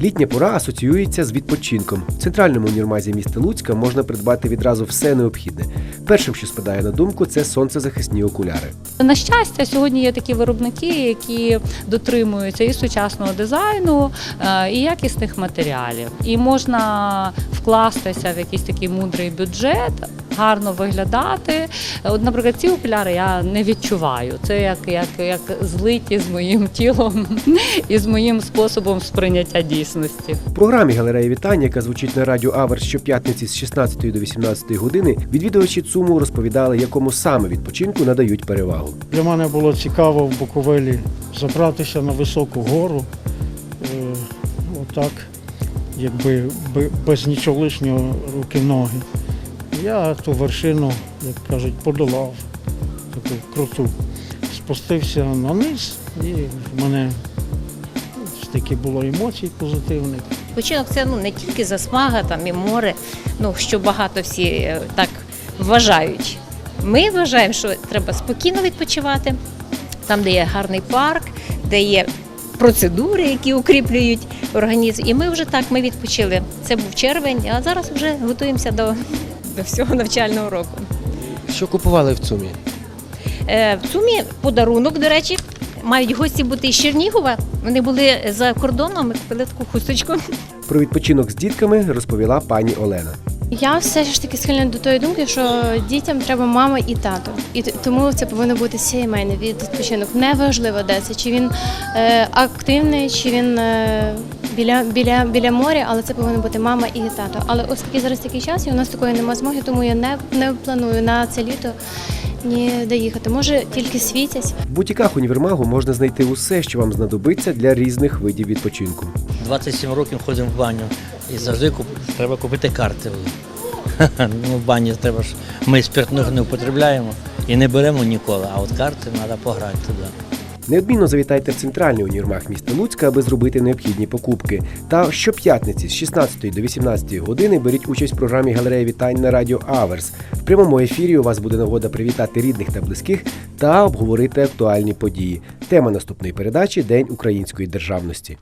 Літня пора асоціюється з відпочинком. В центральному універмазі міста Луцька можна придбати відразу все необхідне. Першим, що спадає на думку, це сонцезахисні окуляри. На щастя, сьогодні є такі виробники, які дотримуються і сучасного дизайну, е, і якісних матеріалів. І можна вкластися в якийсь такий мудрий бюджет, гарно виглядати. От, наприклад, ці окуляри я не відчуваю. Це як, як, як злиті з моїм тілом і з моїм способом сприйняття дійсності. В програмі галереї вітання, яка звучить на радіо Аверс щоп'ятниці з 16 до 18 години, відвідувачі ЦУМу розповідали, якому саме відпочинку надають перевагу. Для мене було цікаво в Буковелі забратися на високу гору. Е, отак, якби бе- без нічого лишнього руки-ноги. Я ту вершину, як кажуть, подолав, таку круту. Спустився на низ і в мене стільки було емоцій позитивних. Відпочинок це ну не тільки засмага, там і море, ну що багато всі е, так вважають. Ми вважаємо, що треба спокійно відпочивати, там, де є гарний парк, де є процедури, які укріплюють організм. І ми вже так ми відпочили. Це був червень, а зараз вже готуємося до, до всього навчального року. Що купували в ЦУМі? Е, В Цумі подарунок, до речі, мають гості бути з Чернігова. Вони були за кордоном, ми купили таку хусточку. Про відпочинок з дітками розповіла пані Олена. Я все ж таки схильна до тої думки, що дітям треба мама і тато. І тому це повинно бути сімейний відпочинок. Неважливо, де це, чи він е, активний, чи він е, біля, біля, біля моря, але це повинно бути мама і тато. Але оскільки зараз такий час, і у нас такої немає змоги, тому я не, не планую на це літо ні доїхати. Може тільки світять. В бутіках універмагу можна знайти усе, що вам знадобиться для різних видів відпочинку. 27 років ходимо в баню і завжди куп... треба купити карти. Ну, в бані треба ж ми спиртних не употребляємо і не беремо ніколи, а от карти треба пограти туди. Неодмінно завітайте в центральний універмаг міста Луцька, аби зробити необхідні покупки. Та щоп'ятниці з 16 до 18 години беріть участь в програмі галереї вітань на радіо Аверс. В прямому ефірі у вас буде нагода привітати рідних та близьких та обговорити актуальні події. Тема наступної передачі День української державності.